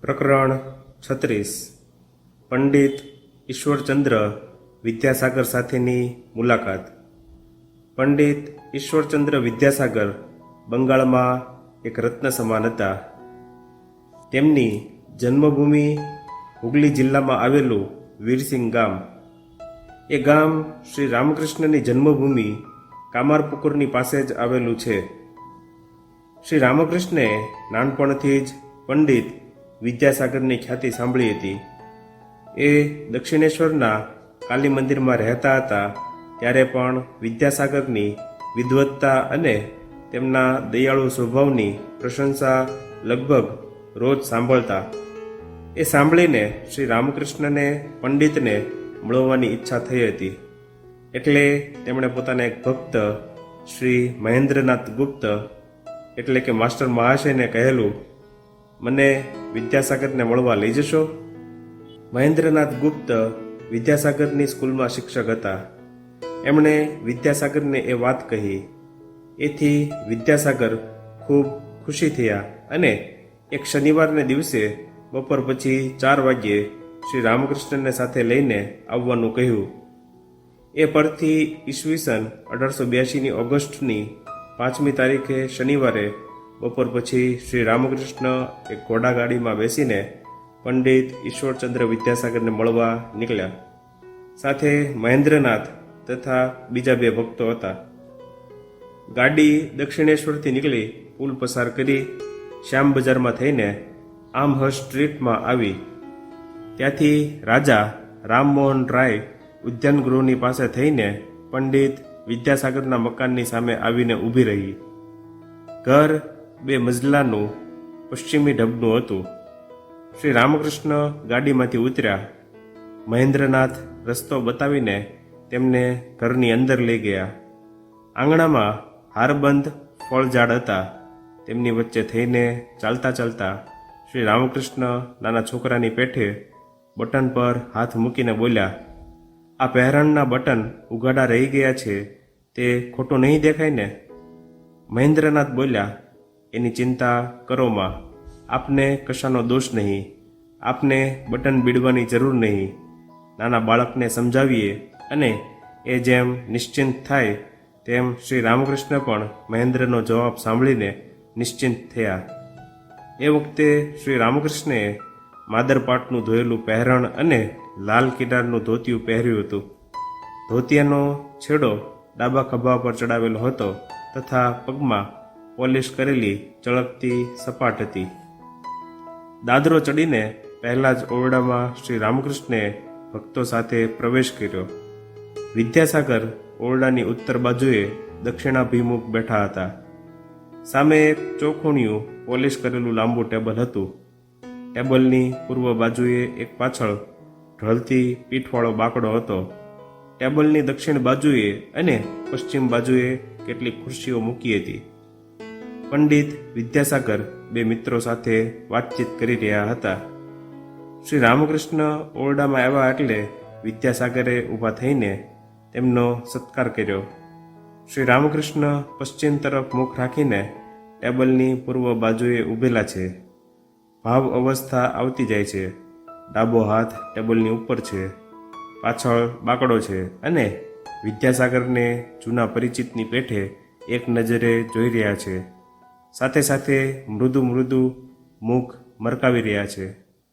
પ્રકરણ છત્રીસ. પંડિત ઈશ્વરચંદ્ર વિદ્યાસાગર સાથેની મુલાકાત. પંડિત ઈશ્વરચંદ્ર વિદ્યાસાગર બંગાળમાં એક રત્ન સમાન હતા. તેમની જન્મભૂમિ હુગલી જિલ્લામાં આવેલું વીરસિંહ ગામ. એ ગામ શ્રી રામકૃષ્ણની જન્મભૂમિ કામારપુકુરની પાસે જ આવેલું છે. શ્રી રામકૃષ્ણે નાનપણથી જ પંડિત વિદ્યાસાગરની ખ્યાતિ સાંભળી હતી. એ દક્ષિણેશ્વરના કાલી મંદિરમાં રહેતા હતા, ત્યારે પણ વિદ્યાસાગરની વિદવત્તા અને તેમના દયાળુ સ્વભાવની પ્રશંસા લગભગ રોજ સાંભળતા. એ સાંભળીને શ્રી રામકૃષ્ણને, પંડિતને મળવાની ઈચ્છા થઈ હતી. એટલે તેમણે પોતાના એક ભક્ત, શ્રી મહેન્દ્રનાથ ગુપ્ત, એટલે કે માસ્ટર મહાશયને કહેલું મને વિદ્યાસાગરને મળવા લઈ જશો? મહેન્દ્રનાથ ગુપ્ત વિદ્યાસાગરની સ્કૂલમાં શિક્ષક હતા. એમણે વિદ્યાસાગરને એ વાત કહી. એથી વિદ્યાસાગર ખૂબ ખુશી થયા અને એક શનિવારને દિવસે બપોર પછી ચાર વાગ્યે શ્રી રામકૃષ્ણને સાથે લઈને આવવાનું કહ્યું. એ પરથી ઈસવીસન અઢારસો બ્યાસીની ઓગસ્ટની પાંચમી તારીખે શનિવારે બપોર પછી શ્રી રામકૃષ્ણ એક ઘોડાગાડીમાં બેસીને પંડિત ઈશ્વરચંદ્ર વિદ્યાસાગરને મળવા નીકળ્યા. સાથે મહેન્દ્રનાથ તથા બીજા બે ભક્તો હતા. ગાડી દક્ષિણેશ્વરથી નીકળી પુલ પસાર કરી શ્યામ બજારમાં થઈને આમહર્સ્ટ સ્ટ્રીટમાં આવી. ત્યાંથી રાજા રામમોહન રાય ઉદ્યાન ગૃહની પાસે થઈને પંડિત વિદ્યાસાગરના મકાનની સામે આવીને ઊભી રહી. ઘર બે મજલાનું પશ્ચિમી ઢબનું હતું. શ્રી રામકૃષ્ણ ગાડીમાંથી ઉતર્યા. મહેન્દ્રનાથ રસ્તો બતાવીને તેમને ઘરની અંદર લઈ ગયા. આંગણામાં હારબંધ ફળઝાડ હતા. તેમની વચ્ચે થઈને ચાલતા ચાલતા શ્રી રામકૃષ્ણ નાના છોકરાની પેઠે બટન પર હાથ મૂકીને બોલ્યા, આ પહેરણના બટન ઉઘાડા રહી ગયા છે. તે ખોટું નહીં દેખાય ને? મહેન્દ્રનાથ બોલ્યા એની ચિંતા કરો માં. આપને કશાનો દોષ નહીં. આપને બટન બીડવાની જરૂર નહીં. નાના બાળકને સમજાવીએ અને એ જેમ નિશ્ચિંત થાય તેમ શ્રી રામકૃષ્ણ પણ મહેન્દ્રનો જવાબ સાંભળીને નિશ્ચિંત થયા. એ વખતે શ્રી રામકૃષ્ણએ માદરપાટનું ધોયેલું પહેરણ અને લાલ કિનારનું ધોતિયું પહેર્યું હતું. ધોતિયાનો છેડો ડાબા ખભા પર ચડાવેલો હતો તથા પગમાં પોલિશ કરેલી, ચળકતી સપાટ હતી દાદરો ચડીને પહેલા જ ઓરડામાં શ્રી રામકૃષ્ણે ભક્તો સાથે પ્રવેશ કર્યો. વિદ્યાસાગર ઓરડાની ઉત્તર બાજુએ દક્ષિણાભિમુખ બેઠા હતા. સામે એક ચોખુણિયું પોલિશ કરેલું લાંબુ ટેબલ હતું. ટેબલની પૂર્વ બાજુએ એક પાછળ ઢળતી પીઠવાળો બાકડો હતો. ટેબલની દક્ષિણ બાજુએ અને પશ્ચિમ બાજુએ કેટલીક ખુરશીઓ મૂકી હતી. પંડિત વિદ્યાસાગર બે મિત્રો સાથે વાતચીત કરી રહ્યા હતા. શ્રી રામકૃષ્ણ ઓરડામાં આવ્યા એટલે વિદ્યાસાગરે ઊભા થઈને તેમનો સત્કાર કર્યો. શ્રી રામકૃષ્ણ પશ્ચિમ તરફ મુખ રાખીને ટેબલની પૂર્વ બાજુએ ઊભેલા છે. ભાવ અવસ્થા આવતી જાય છે. ડાબો હાથ ટેબલની ઉપર છે. પાછળ બાકડો છે અને વિદ્યાસાગરને જૂના પરિચિતની પેઠે એક નજરે જોઈ રહ્યા છે. સાથે સાથે મૃદુ મૃદુ મુખ મરકાવી રહ્યા છે.